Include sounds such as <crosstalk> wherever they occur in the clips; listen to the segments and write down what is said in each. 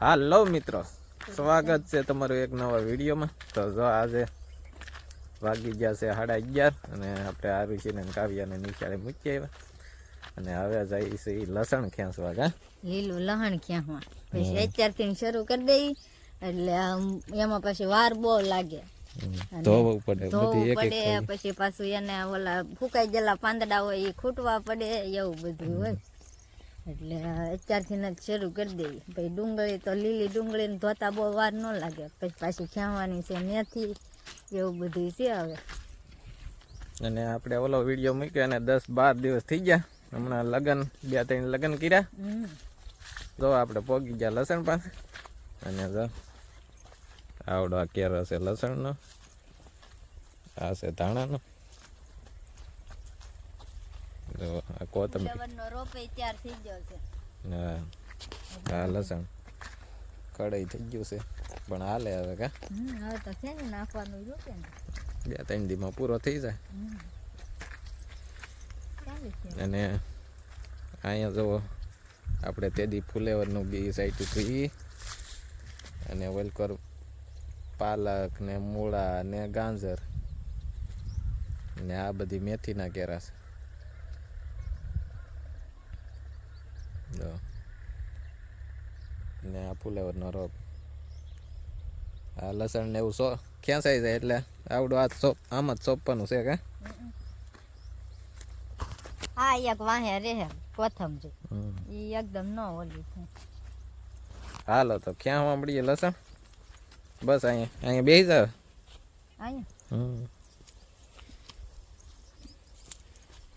હાલો મિત્રો સ્વાગત છે તમારું એક નવા વિડીયોમાં. તો જો આજે વાગી ગયા છે સાડા અગિયાર અને આપણે આરુષિને કાવ્યાને નિશાળે મૂકી આવ્યા. અને હવે જાય છે લસણ ખેંચવા કા? લીલું લસણ ક્યાં પછી અત્યારથી શરૂ કરી દઈ. એટલે એમાં પછી વાર બહુ લાગે. ધોવું પડે બધી એક પડે પછી પાછું એને ઓલા ફૂંકાઈ ગયેલા પાંદડા હોય એ ખૂટવા પડે એવું બધું હોય. એટલે અત્યારથી શરૂ કરી દઈએ. પછી ડુંગળી તો લીલી ડુંગળીને ધોતા બહુ વાર ન લાગે. પછી પાછી ખેવાની છે મેથી એવું બધું છે હવે. અને આપણે ઓલો વીડિયો મૂક્યો અને દસ બાર દિવસ થઈ ગયા. હમણાં લગ્ન બે ત્રણ લગ્ન કર્યા. જો આપણે પોગી ગયા લસણ પાસે. અને જો આવડો આ કેરો છે લસણનો. આ છે ધાણાનો. જો આ કોથમીર. રોપે તૈયાર થઈ ગયો છે. હા. આ લસણ. કડાઈ થઈ ગયું છે. પણ હાલે હવે કા? હવે તો છે ને નાખવાનું રોપે બે ત્રણ દીમાં પૂરો થઈ જાય. અને અહીંયા જો આપણે તેદી ફુલેવરનું બી સાઈટ થઈ. અને વેલકર પાલક ને મૂળા ને ગાજર. ને આ બધી મેથીના કેરા છે. જો ને આ ફુલેવરનો રોપ આ લસણ ને એવું સો ખેંચાઈ જાય એટલે આવડું આ સોપ આમ જ સોંપવાનું છે કે હા એક વાહે જો હમ ઈ એકદમ ન ઓલી થાય હાલો તો ક્યાં વાંભળીએ લસણ બસ અહીંયા અહીંયા બેસી જાવ અહીંયા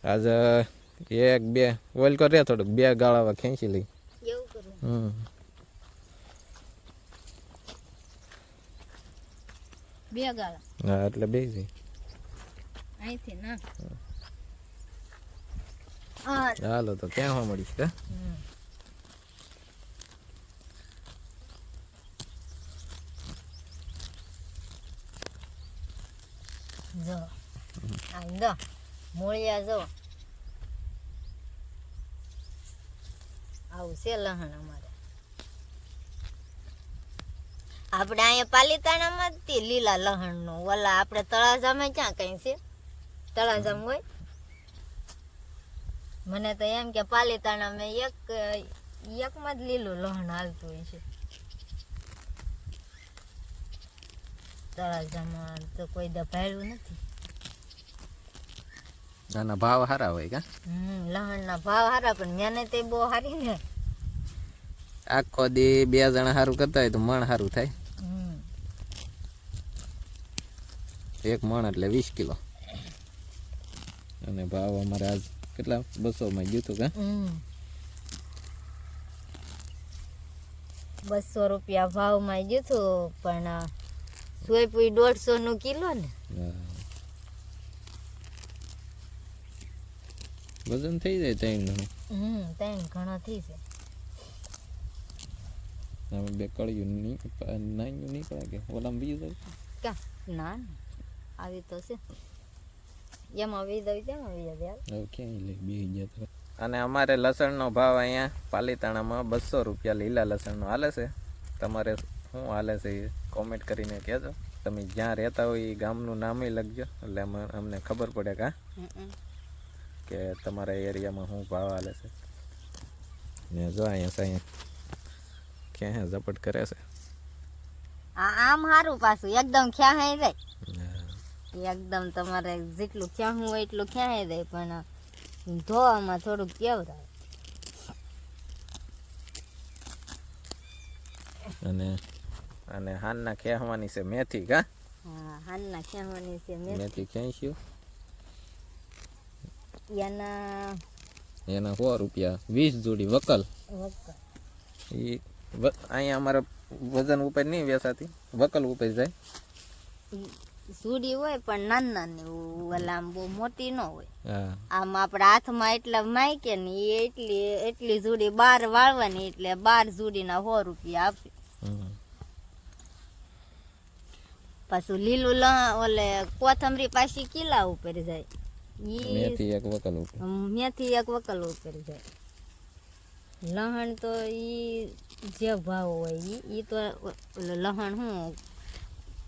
આજે એક બે. ઓઇલ કરે થોડુંક. બે ગાળાવા ખેંચી લઈ. હમ. બે ગાળા. હા એટલે બેસી અહીંથી ના. હાલો તો ક્યાં હોવા કે હમ. જો. આ જો. મોળિયા જો. આવું છે લહણ અમારે. આપણે અહીંયા પાલીતાણામાં જ લીલા લહણનું ઓલા આપણે તળાજામાં ક્યાં કઈ છે? તળાજામ હોય? મને તો એમ કે પાલિતાણામાં એક, એકમાં જ લીલું લહણ હાલતું હોય છે. તળાજામાં તો કોઈ દભાયેલું નથી. આના ભાવ સારા હોય કા? હમ લહણના ભાવ સારા પણ મેને તે બહુ સારી ને. આખો દી બે જણા સારું કરતા હોય તો મણ સારું થાય. હમ. એક મણ એટલે વીસ કિલો. અને ભાવ અમારે આજ કેટલા? બસો માં ગયું હતું કા? બસો રૂપિયા ભાવમાં હતું પણ સોયપુઈ દોઢસો નું કિલો ને. વજન થઈ જાય ત્રણ ઘણું હમ ત્રણ ઘણા થઈ જાય. હવે બે કળિયું નાયું નીકળે કે? ઓલામાં બીજું જાય ક્યાં? ના આવી તો છે. એમાં વી દઈ તેમાં વી દે હવે ક્યાંય લે બી ગયા તો અને અમારે લસણનો ભાવ અહીંયા પાલીતાણામાં બસો રૂપિયા લીલા લસણનો હાલે છે. તમારે શું હાલે છે એ કોમેન્ટ કરીને કહેજો. તમે જ્યાં રહેતા હોય એ ગામનું નામે લખજો. એટલે અમ- અમને ખબર પડે કા કે તમારા એરિયામાં શું ભાવ હાલે છે? ને જો અહીંયા સાંઈ ક્યાં ઝપટ કરે છે? આમ સારું પાછું એકદમ ખ્યાહાઈ જાય એકદમ તમારે જેટલું ખ્યાહું હોય એટલું ખ્યાહાઈ જાય પણ ધોવામાં થોડુંક કેવરાય અને અને હાનના ખેહવાની છે મેથી કા? હા હાલના ખ્યાહવાની છે મેં મેથી. ખેંચ્યું એના એના સો રૂપિયા. વીસ જોડી વકલ. વક્કર. અહીંયા અમારા વજન ઉપર નહીં વેસાતી વકલ ઉપર જાય. સુડી હોય પણ નાની નાની ઓલા બહુ મોટી ન હોય. આમ આપણા હાથમાં એટલા માયકે ને એ એટલી એટલી જુડી બાર વાળવાની એટલે બાર જુડીના સો રૂપિયા આપે. પાછું લીલું ઓલે કોથમરી પાછી કિલ્લા ઉપર જાય. મેથી એક વકલ ઉપર મેથી એક વકલ ઉપર જાય લહણ તો ઈ જે ભાવ હોય ઈ ઈ તો લહણ હું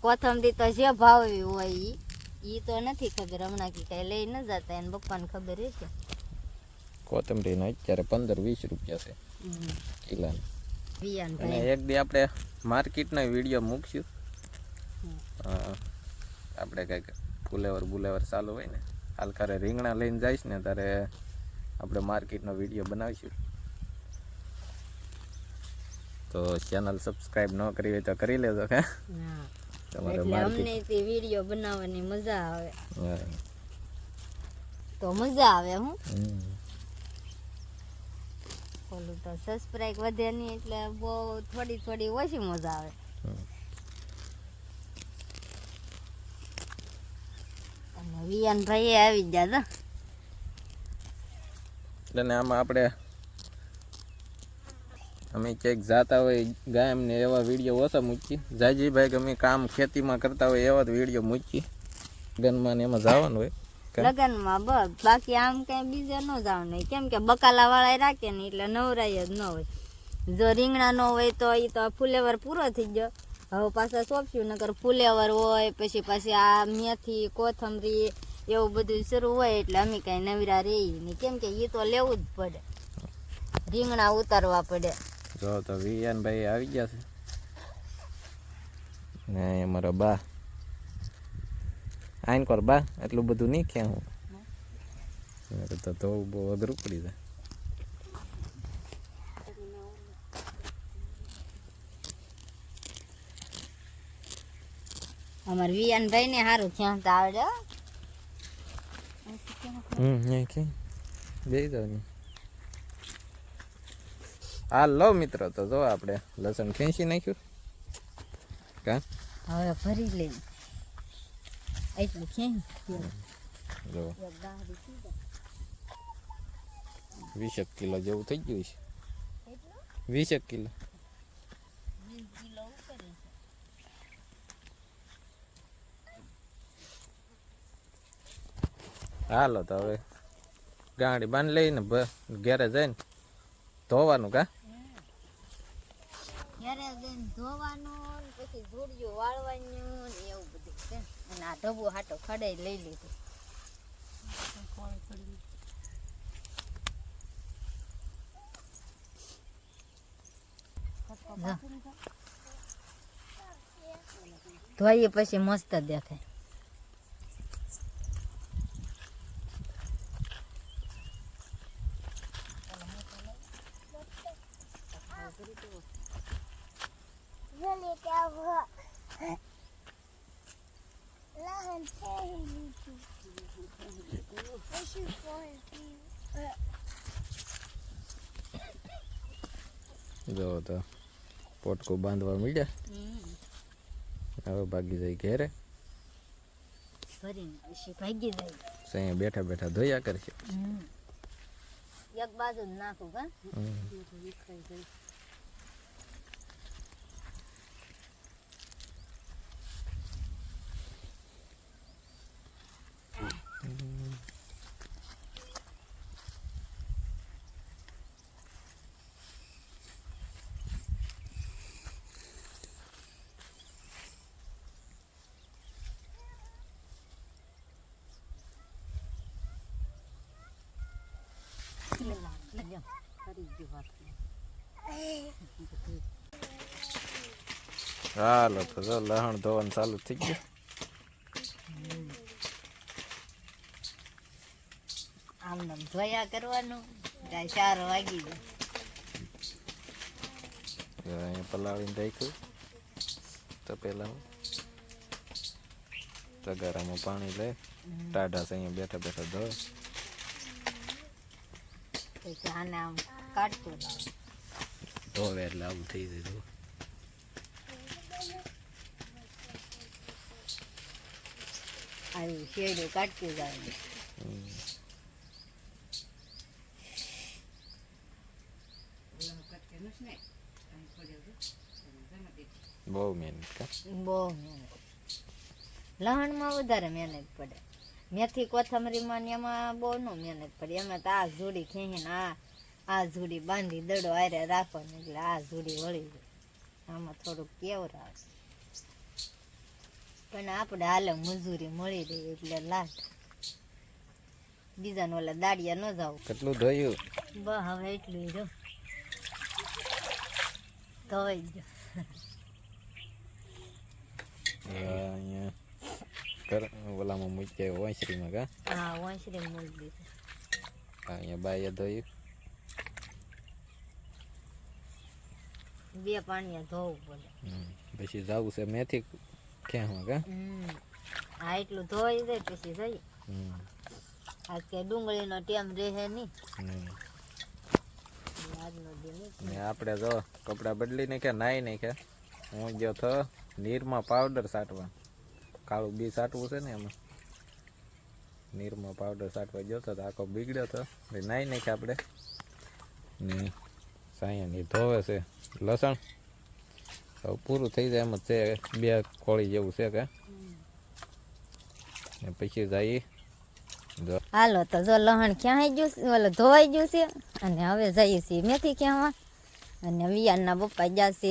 કોથમરી તો જે ભાવ હોય ઈ ઈ તો નથી ખબર. હમણાં કે કઈ લઈ ન જતા એને પપ્પાને ખબર છે કોથમરીના અત્યારે પંદર વીસ રૂપિયા છે કિલાના. અને એક દી આપણે માર્કેટનો વીડિયો મૂકશું. આપણે કંઈક ફુલેવર બુલેવર ચાલુ હોય ને. હાલ રીંગણા લઈને જઈશ ને ત્યારે આપણે માર્કેટનો વીડિયો બનાવીશું. તો ચેનલ સબસ્ક્રાઈબ ન કરી હોય તો કરી લેજો કે તમારે અમને તે વીડિયો બનાવવાની મજા આવે. તો મજા આવે હું. ઓલું તો સબસ્ક્રાઈબ વધે નહીં એટલે બહુ થોડી થોડી ઓછી મજા આવે હમ. અને વિયાન ભાઈ આવી ગયા તો એટલે આમાં આપણે અમે ક્યાંક જાતા હોય ગાયમ ને એવા વીડિયો ઓછા મૂકીએ. જાજીભાઈ કે અમે કામ ખેતીમાં કરતા હોય એવા જ વીડિયો મૂકી ગનમાં ને એમાં જવાનું હોય. લગનમાં બસ. બાકી આમ કઈ બીજે ન જવાનું હોય. કેમ કે બકાલા વાળા રાખે ને એટલે નવરાય જ ન હોય. જો રીંગણા ન હોય તો એ તો ફુલેવર પૂરો થઈ ગયો. હવે પાછા સોંપ્યું નકર ફુલેવર હોય પછી પાછી આ મેથી કોથમરી એવું બધું શરૂ હોય એટલે અમે કઈ નવીરા રહી નહીં. કેમ કે એ તો લેવું જ પડે. રીંગણા ઉતારવા પડે. જો તો વિયાનભાઈ આવી ગયા છે. ને અહીંયા બા. આઈન કર બા એટલું બધું નહીં ક્યાં હું. તો તો બહુ અઘરું પડી જાય. અમાર વિયાન ભાઈ ને સારું ક્યાં તો આવડે હમ અહીંયા કે. જઈ જાવ આ લો મિત્રો તો જો આપણે લસણ ખેંચી નાખ્યું. કા? હવે ભરી લે એટલું ખેંચી. જો. વીસેક કિલો જેવું થઈ ગયું છે. વીસેક કિલો. હાલો તો હવે ગાડી બાંધ લઈને ઘેરે જઈને ધોવાનું કા? ઘરે જઈને ધોવાનું પછી ધૂળિયું વાળવાનું ને એવું બધું છે. અને આ ઢબુ હાટો ખડાઈ લઈ લીધું. ધોઈએ પછી મસ્ત દેખાય જો તો પોટકું બાંધવા મળ્યા હવે ભાગી જાય ઘેરે ભાગી જાય બેઠા બેઠા ધોયા કરશે એક બાજુ નાખું કા હાલો તો જો લહણ ધોવાનું ચાલુ થઈ ગયું. આમ નામ ધોયા કરવાનું ત્યાં ચાર વાગી જો અહીંયા પલાળીને રાખ્યું. તો પેલા હું તગારામાં પાણી લે ટાઢા અહીંયા બેઠા બેઠા ધોય આમ કાઢતું તો હવે એટલે આવું થઈ જતું જો. આવી કાઢતું જાય. બહુ મહેનત બહુ મહેનત. લહણમાં વધારે મહેનત પડે. મેથી કોથમરીમાં માં એમાં બહુ ન મહેનત પડે. એમાં તો આ જોડી ખેંચીને આ આ જોડી બાંધી દડો આરે ને એટલે આ જોડી વળી જાય આમાં થોડુંક કેવર આવે પણ આપણે હાલે મજૂરી મળી રહી એટલે લાટ બીજાને ઓલા દાડિયા ન જાવ કેટલું ધોયું? બ હવે એટલું જો ધોઈ જો અહીંયા કર ઓલામાં મૂકી વાંસરીમાં કા? હા વાંસરી મૂકી દીધું. અહીંયા બાઈએ ધોયું. બે પાણીયા ધોવું પડે. પછી જવું છે મેથી ખેંચવા કે? હા એટલું ધોઈ દે પછી જઈએ. આ કે ડુંગળીનો ટેમ રહે નહીં. ને આપણે જો કપડાં બદલી નાખ્યા નાહી નાખ્યા. હું ગયો તો નીરમાં પાવડર સાટવા. કાળું બી સાટવું છે ને એમાં. નીરમાં પાવડર સાટવા ગયો તો આખો બીગડ્યો તો. નાઈ નાહી નાખ્યા આપણે. ને સાયાની ધોવે છે, લસણ. હવે પૂરું થઈ જાય એમ જ છે, બે કોળી જેવું છે કે. પછી જઈએ હાલો, તો જો લહણ ક્યાં ગયું છે, ઓલો ધોવાઈ ગયું છે, અને હવે જઈએ છીએ મેથી ક્યાં અને વિયાનના પપ્પા જશે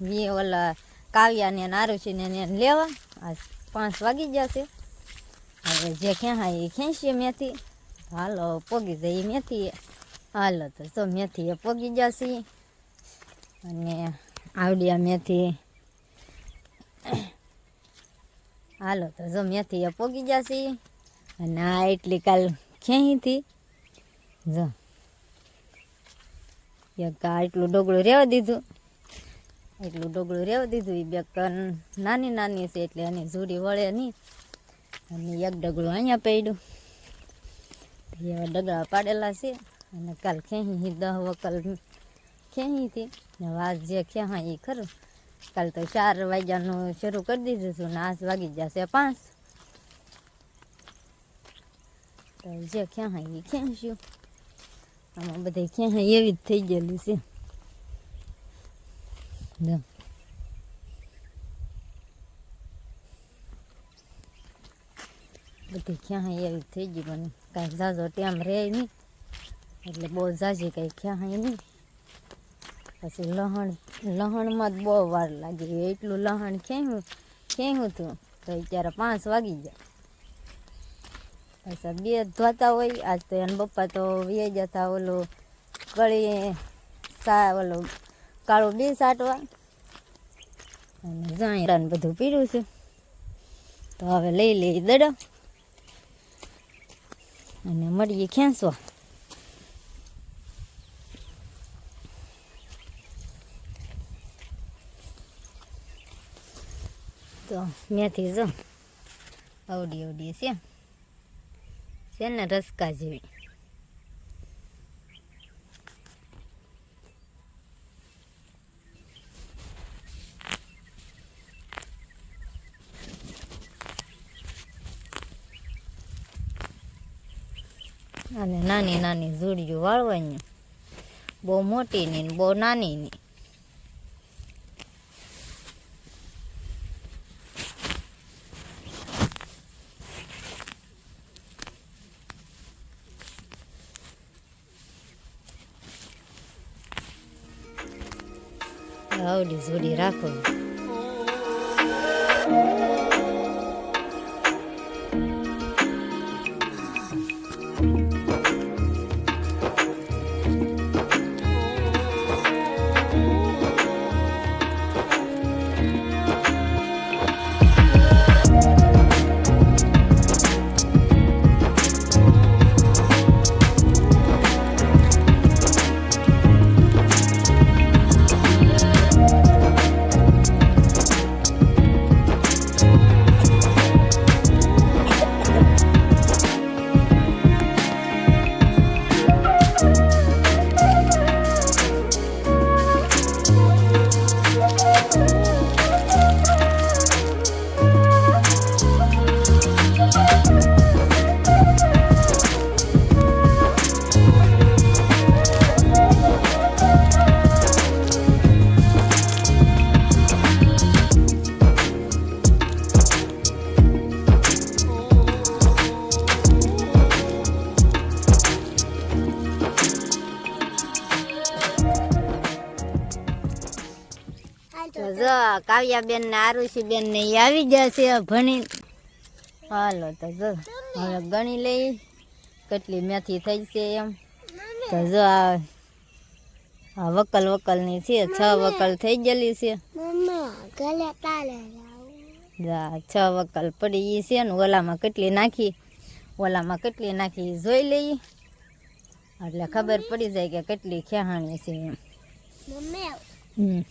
વી ઓલા કાવ્યાને અને આરુષીને એને લેવા. આ પાંચ વાગી જશે હવે જે ક્યાં એ ખેંચીએ મેથી. હાલો, પોગી જઈએ મેથી હાલો, તો તો મેથી એ પોગી જશે. અને આવડિયા મેથી. હાલો, તો જો મેથી એ પોગી જશે. અને આ એટલી કાલ ક્યાંયથી જો. એક આટલું ડોગળું રહેવા દીધું. એટલું ડોગળું રહેવા દીધું. એ બે કન નાની નાની છે એટલે એની ઝૂડી વળે નહીં. અને એક ડગલું અહીંયા પડ્યું. એવા ડગળા પાડેલા છે. અને કાલ ખેંચી દહ વકલ ખેંચીથી ને વાસ જે ખેંચા એ ખરું. કાલ તો ચાર વાગ્યાનું શરૂ કરી દીધું હતું ને આજ વાગી જશે પાંચ. તો જે ક્યાં એ ખેંચ્યું આમાં બધા ક્યાં એવી જ થઈ ગયેલી છે. બધી ક્યાં એવી થઈ ગઈ મને. કાંઈ ઝાઝો ટાઈમ રહે નહીં. એટલે બહુ ઝાઝી કાંઈ ક્યાં નહીં. પછી લહણ, લહણમાં જ બહુ વાર લાગી. એટલું લહણ ખેંયું ખેંયું હતું તો ત્યારે પાંચ વાગી ગયા પછી બે ધોતા હોય, આજ તો એના પપ્પા તો વે જતા ઓલું કળી સા, ઓલું કાળું બે સાટવા. અને જાયરા બધું પીડ્યું છે. તો હવે લઈ લઈ દડો. અને મળીએ ખેંચવા. મેથી જો. અવડી અવડી છે. છે ને રસકા જેવી. અને નાની નાની જોડીઓ વાળવાની. બહુ મોટી નહીં ને બહુ નાની નહીં આવડી જોડી કાવ્યાબેન ને આરુષિબેન ને આવી ગયા છે ભણી. હાલો તો જો હવે ગણી લઈ. કેટલી મેથી થઈ છે એમ. તો જો આ આ વકલ વકલની છે છ વકલ થઈ ગયેલી છે. છ વકલ પડી છે ને ઓલામાં કેટલી નાખી? ઓલામાં કેટલી નાખી જોઈ લઈ. એટલે ખબર પડી જાય કે કેટલી ખેહાણી છે એમ. હમ.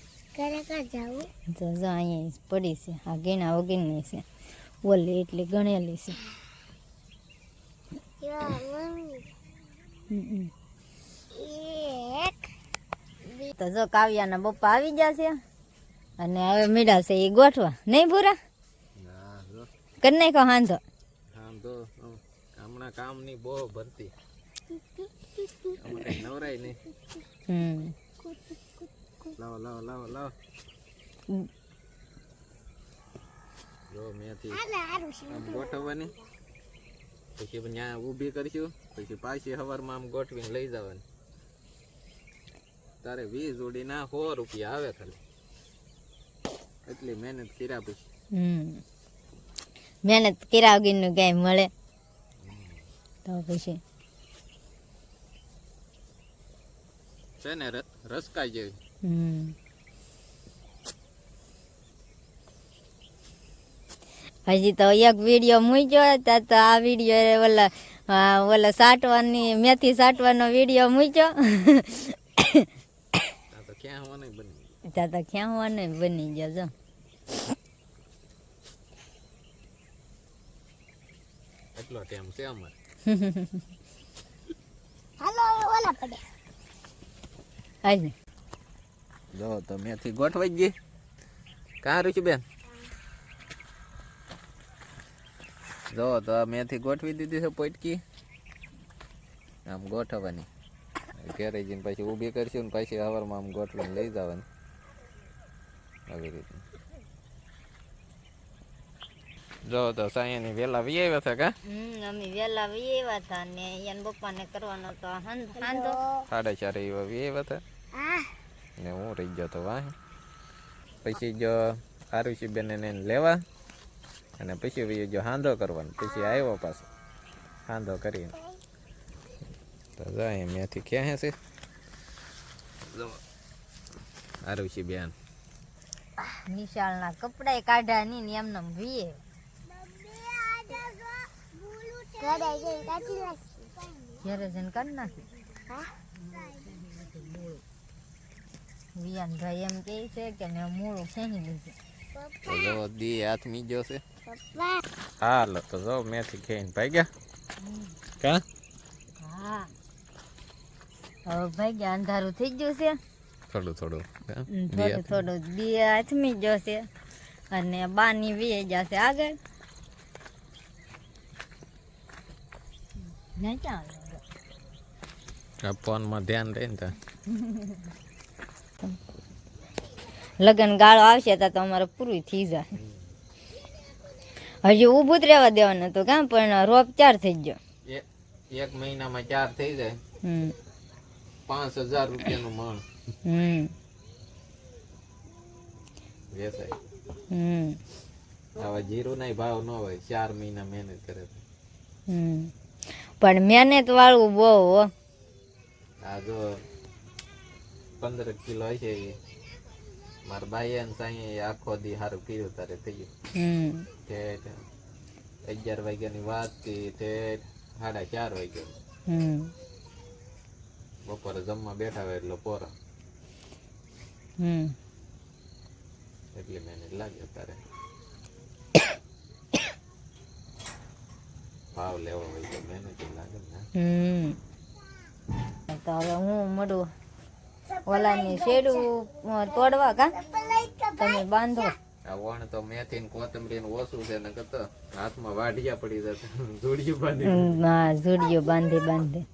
તો જો અહીંયા પડી છે. આ ગેણા વગીરની છે. ઓલી એટલી ગણેલી છે. તો જો કાવ્યાના બપ્પા આવી ગયા છે. અને હવે મીડા છે એ ગોઠવા. નહીં ભૂરા? કરી નાખો હાંધો. હમણાં કામની બહુ ભરતી. નવરાય નહીં. હમ. લાવો લાવો લાવો લાવો. જો મેથી આમ ગોઠવવાની. પછી ત્યાં ઊભી કરશું પછી પાછી સવારમાં આમ ગોઠવીને લઈ જવાની. તારે વીસ જોડી ના સો રૂપિયા આવે ખાલી. એટલી મહેનત કર્યા પછી. મહેનત કર્યા વગરનું કાંઈ મળે. તો પછી. છે ને રસકાઈ જેવી. હજી તો એક વીડિયો મૂક્યો ત્યાં તો આ વીડિયો ઓલા ઓલા સાટવાની મેથી સાટવાનો વીડિયો મૂક્યો. આ તો ક્યાં હોવાની બની ત્યાં તો ક્યાં હોવાનું બની ગયો જો. એટલો ટાઈમ છે અમારે. હાજી. જો તો મેથી ગોઠવાઈ ગઈ. કાં રૂચી બેન? જો તો મેથી ગોઠવી દીધી છે પોટકી. આમ ગોઠવવાની. ઘેરે જઈને પછી ઊભી કરશું ને પછી હવારમાં આમ ગોઠવીને લઈ જવાની. આવી રીતે. જો તો સાયાની વેલા વી આવ્યા હતા કા? હમ અમે વહેલા વી આવ્યા હતા ને એના પપ્પાને કરવાનો તો હાંધો સાડા ચાર એવા વી આવ્યા હતા. ને હું રહી ગયો તો વાહ. પછી જો આરુષી બેન એને લેવા અને પછી જો હાંધો કરવાનો. પછી આવ્યો પાછો. હાંધો કરીને. તો જાય મેથી ક્યાં હશે? જો આરુષી બેન. નિશાળના કપડાય કાઢ્યા નહીં ને એમને વીએ. ઘેરે જઈને કાઢી નાખી. વિયાન ભાઈ એમ કહે છે કે મેં મૂળું ખેંચી લીધું તો જો દી હાથ મીજો છે. હાલો તો જો મેથી ખાઈને ભાગ્યા. કા? હા. હવે ભાઈ ગયા અંધારું થઈ ગયું છે. થોડું થોડું થોડું થોડું. દી મીજો છે. અને બાની વીએ જશે આગળ. નહીં ક્યાં ફોનમાં ધ્યાન રહે ને ત્યાં <laughs> લગન ગાળો આવશે તો તમારે પૂરું થઈ જાય. હજી ઊભું જ રહેવા દેવાનું હતું કામ પણ રોપ ચાર થઈ ગયો. એક મહિનામાં ચાર થઈ જાય. પાંચ હજાર રૂપિયાનું મણ. હમ. હમ. આવા જીરો ના ભાવ ન હોય. ચાર મહિના મહેનત કરે હમ. પણ મહેનત વાળું બહુ આ જો પંદર કિલો હશે એ. મારા ભાઈએ અને સાંઈ આખો દી સારું કર્યું તારે થઈ ગયું. ઠેઠ અગિયાર વાગ્યાની વાતથી ઠેઠ સાડા ચાર વાગ્યા. બપોરે જમવા બેઠા હોય એટલે પોરા હમ. એટલી મહેનત લાગે તારે. ભાવ લેવો હોય તો મહેનત લાગે ને. હમ. તો હવે હું મળું? ઓલાની શેડું તોડવા કા? તમે બાંધો. આ વણ તો મેથી ને કોથમરી ને ઓછું છે ને કરતા હાથમાં વાઢિયા પડી જશે. જોડિયું બાંધી હા જોડિયો બાંધી બાંધી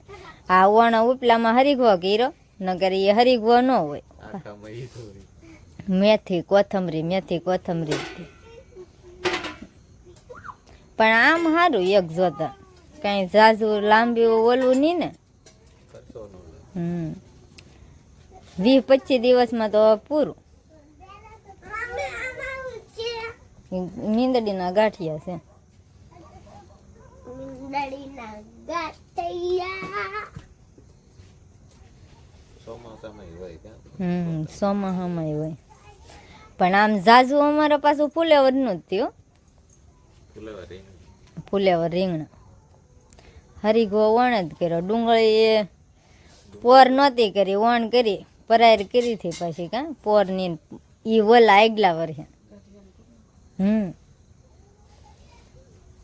આ ઓણા ઉપલામાં હરીગવો કીરો નગર એ હરીગવો ન હોય. મેથી કોથમરી મેથી કોથમરી. પણ આમ સારું એક જોતા. કઈ ઝાઝુ લાંબી ઓલું નહીં ને? હમ. વીસ પચીસ દિવસમાં તો પૂરું. મીંદડીના ગાંઠિયા છે. મીંદડીના હોય હમ ચોમાસામાં હોય. પણ આમ ઝાઝુ અમારે પાછું ફુલેવરનું જ થયું ફુલેવર રીંગણા. હરીઘો વણ જ કર્યો. ડુંગળી એ પોર નહોતી કરી વણ કરી. પરાર કરી હતી પછી કાં પોરની ઈ વલા આગલા વર્ષે હમ.